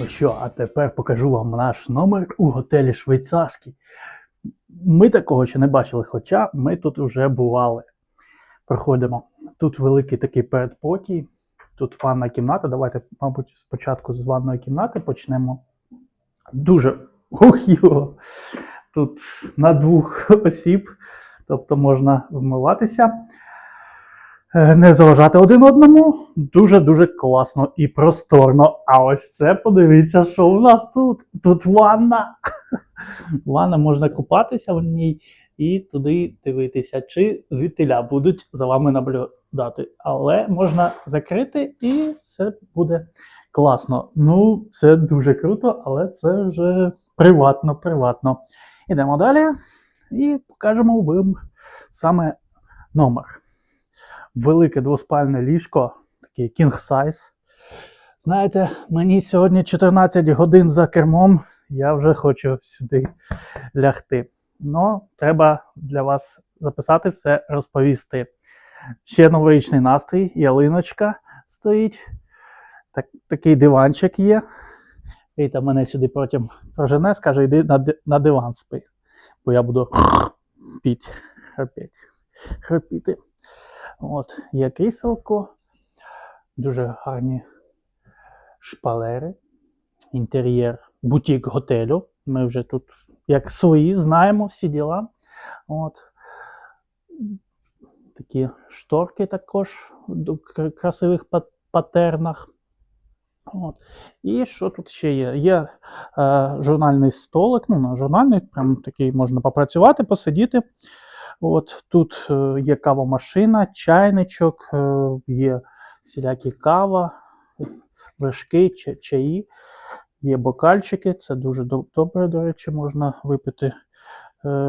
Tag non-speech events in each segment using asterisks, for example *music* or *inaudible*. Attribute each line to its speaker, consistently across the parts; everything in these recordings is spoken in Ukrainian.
Speaker 1: Ну що, а тепер покажу вам наш номер у готелі Швейцарський. Ми такого ще не бачили, хоча ми тут вже бували. Проходимо. Тут великий такий передпокій, тут ванна кімната. Давайте, мабуть, спочатку з ванної кімнати почнемо. Дуже ух його. Тут на двох *laughs* осіб, тобто можна вмиватися. Е, не заважати один одному. Дуже-дуже класно і просторно. А ось це подивіться, що у нас тут. Тут ванна. *laughs* Ванна можна купатися в ній і туди дивитися, чи звідтиля будуть за вами наблюдати. Але можна закрити і все буде класно. Ну, це дуже круто, але це вже приватно, приватно. Ідемо далі і покажемо вам саме номер велике двоспальне ліжко, такий king size. Знаєте, мені сьогодні 14 годин за кермом, я вже хочу сюди лягти. Ну, треба для вас записати все, розповісти. Ще новорічний настрій, ялиночка стоїть. Так, такий диванчик є. Ріта мене сюди потім прожене, скаже, йди на, на диван спи, бо я буду піть, храпіть, храпіти. От, є кріселко, дуже гарні шпалери, інтер'єр, бутік готелю. Ми вже тут, як свої, знаємо всі діла. От. Такі шторки також в красивих пат- патернах. От. І що тут ще є? Є е, журнальний столик, ну, не журнальний, прям такий можна попрацювати, посидіти. От тут е, є кавомашина, чайничок, е, є всілякі кава, вершки, чаї, є бокальчики. Це дуже добре, до речі, можна випити е,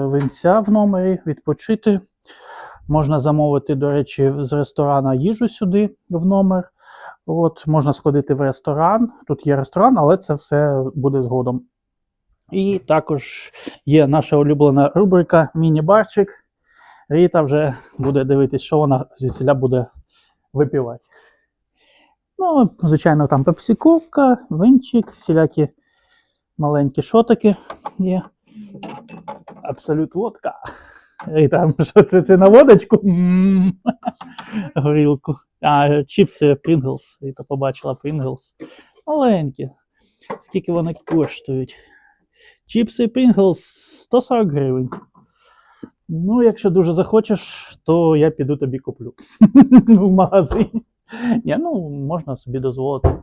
Speaker 1: винця в номері, відпочити. Можна замовити, до речі, з ресторана їжу сюди в номер. От, можна сходити в ресторан. Тут є ресторан, але це все буде згодом. І також є наша улюблена рубрика Міні-барчик. Ріта вже буде дивитись, що вона звідсіля буде випівати. Ну, звичайно, там пепсиковка, винчик, всілякі маленькі шотики є. Абсолют водка. Ріта, що це, це на водочку? Горілку. А, чіпси Pringles. Ріта побачила Pringles. Маленькі. Скільки вони коштують? Чіпси Pringles 140 гривень. Ну, якщо дуже захочеш, то я піду тобі куплю *laughs* в магазині. Ні, ну, можна собі дозволити.